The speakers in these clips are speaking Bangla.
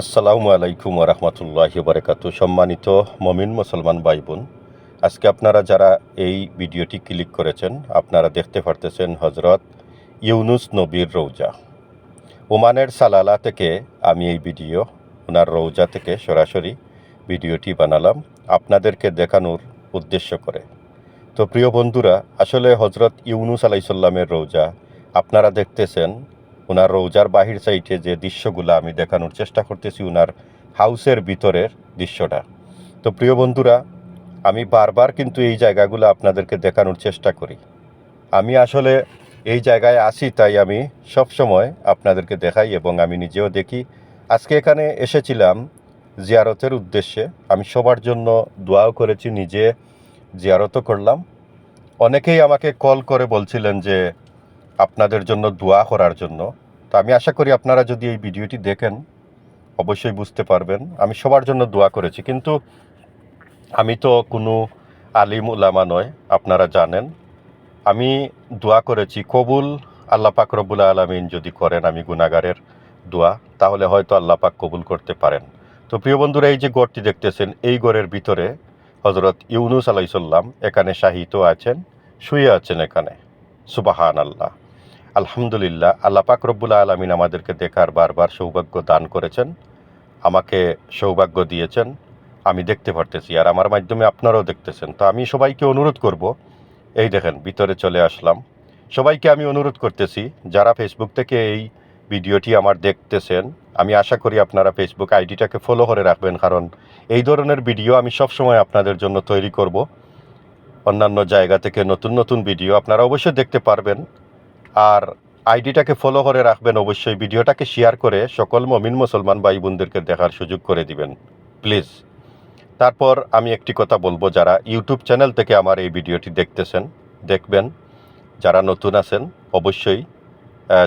আসসালামু আলাইকুম রহমতুল্লাহ বারকাতু সম্মানিত মমিন মুসলমান ভাই বোন আজকে আপনারা যারা এই ভিডিওটি ক্লিক করেছেন, আপনারা দেখতে পারতেছেন হজরত ইউনুস নবীর রৌজা ওমানের সালালা থেকে আমি এই ভিডিও, ওনার রৌজা থেকে সরাসরি ভিডিওটি বানালাম আপনাদেরকে দেখানোর উদ্দেশ্য করে। তো প্রিয় বন্ধুরা, আসলে হজরত ইউনুস আলাইসাল্লামের রৌজা আপনারা দেখতেছেন ওনার রৌজার বাহির সাইডে যে দৃশ্যগুলো আমি দেখানোর চেষ্টা করতেছি ওনার হাউসের ভিতরের দৃশ্যটা। তো প্রিয় বন্ধুরা, আমি বারবার কিন্তু এই জায়গাগুলো আপনাদেরকে দেখানোর চেষ্টা করি। আমি আসলে এই জায়গায় আসি তাই আমি সব সময় আপনাদেরকে দেখাই এবং আমি নিজেও দেখি। আজকে এখানে এসেছিলাম জিয়ারতের উদ্দেশ্যে। আমি সবার জন্য দোয়াও করেছি, নিজে জিয়ারতও করলাম। অনেকেই আমাকে কল করে বলছিলেন যে আপনাদের জন্য দোয়া করার জন্য। তো আমি আশা করি আপনারা যদি এই ভিডিওটি দেখেন, অবশ্যই বুঝতে পারবেন। আমি সবার জন্য দোয়া করেছি, কিন্তু আমি তো কোনো আলিম উলামা নয়, আপনারা জানেন। আমি দোয়া করেছি, কবুল আল্লাহ পাক রব্বুল আলমিন যদি করেন আমি গুনাগারের দোয়া, তাহলে হয়তো আল্লাহ পাক কবুল করতে পারেন। তো প্রিয় বন্ধুরা, এই যে গড়টি দেখতেছেন, এই গড়ের ভিতরে হজরত ইউনুস আলাইসাল্লাম এখানে শাহিত আছেন, শুয়ে আছেন এখানে। সুবাহান আল্লাহ আলহামদুলিল্লাহ, আল্লাহ পাক রব্বুল আলমিন আমাদেরকে দেখার বারবার সৌভাগ্য দান করেছেন, আমাকে সৌভাগ্য দিয়েছেন, আমি দেখতে পারতেছি, আর আমার মাধ্যমে আপনারাও দেখতেছেন। তো আমি সবাইকে অনুরোধ করব, এই দেখেন, ভিতরে চলে আসলাম। সবাইকে আমি অনুরোধ করতেছি, যারা ফেসবুক থেকে এই ভিডিওটি আমার দেখতেছেন, আমি আশা করি আপনারা ফেসবুক আইডিটাকে ফলো করে রাখবেন, কারণ এই ধরনের ভিডিও আমি সবসময় আপনাদের জন্য তৈরি করব। অন্যান্য জায়গা থেকে নতুন নতুন ভিডিও আপনারা অবশ্যই দেখতে পারবেন। আর আইডিটাকে ফলো করে রাখবেন অবশ্যই ভিডিওটাকে শেয়ার করে সকল মমিন মুসলমান ভাই বোনদেরকে দেখার সুযোগ করে দিবেন। প্লিজ তারপর আমি একটি কথা বলব, যারা ইউটিউব চ্যানেল থেকে আমার এই ভিডিওটি দেখতেছেন, দেখবেন, যারা নতুন আছেন, অবশ্যই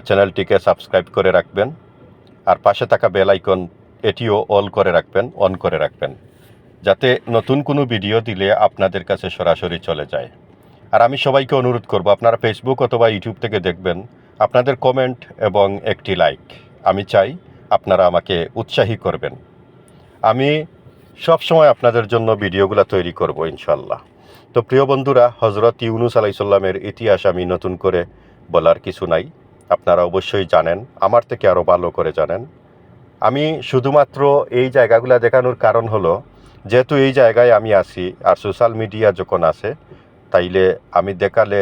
চ্যানেলটিকে সাবস্ক্রাইব করে রাখবেন, আর পাশে থাকা বেল আইকন এটিও অল করে রাখবেন অন করে রাখবেন, যাতে নতুন কোনো ভিডিও দিলে আপনাদের কাছে সরাসরি চলে যায়। আর আমি সবাইকে অনুরোধ করব, আপনারা ফেসবুক অথবা ইউটিউব থেকে দেখবেন, আপনাদের কমেন্ট এবং একটি লাইক আমি চাই আপনারা আমাকে উৎসাহী করবেন। আমি সব সময় আপনাদের জন্য ভিডিওগুলো তৈরি করব ইনশাল্লাহ তো প্রিয় বন্ধুরা হজরত ইউনুস আলাইসাল্লামের ইতিহাস আমি নতুন করে বলার কিছু নাই। আপনারা অবশ্যই জানেন, আমার থেকে আরও ভালো করে জানেন। আমি শুধুমাত্র এই জায়গাগুলো দেখানোর কারণ হলো, যেহেতু এই জায়গায় আমি আসি আর সোশ্যাল মিডিয়া যখন আসে তাইলে আমি দেখালে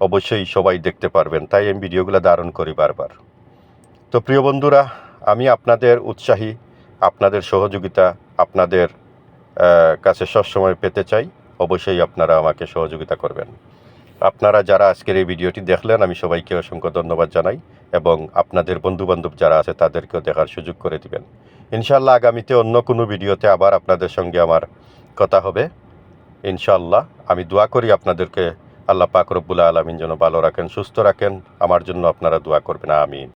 অবশ্যই সবাই দেখতে পারবেন। তাই আমি ভিডিওগুলো ধারণ করি বারবার। তো প্রিয় বন্ধুরা, আমি আপনাদের উৎসাহী, আপনাদের সহযোগিতা আপনাদের কাছে সবসময় পেতে চাই। অবশ্যই আপনারা আমাকে সহযোগিতা করবেন। আপনারা যারা আজকের এই ভিডিওটি দেখলেন, আমি সবাইকে অসংখ্য ধন্যবাদ জানাই এবং আপনাদের বন্ধুবান্ধব যারা আছে, তাদেরকেও দেখার সুযোগ করে দিবেন। ইনশাল্লাহ আগামীতে অন্য কোনো ভিডিওতে আবার আপনাদের সঙ্গে আমার কথা হবে। ইনশাল্লাহ আমি দোয়া করি আপনাদেরকে। আল্লাহ পাক রব্বুল আলমিন যেন ভালো রাখেন, সুস্থ রাখেন। আমার জন্য আপনারা দোয়া করবেন, আমিন।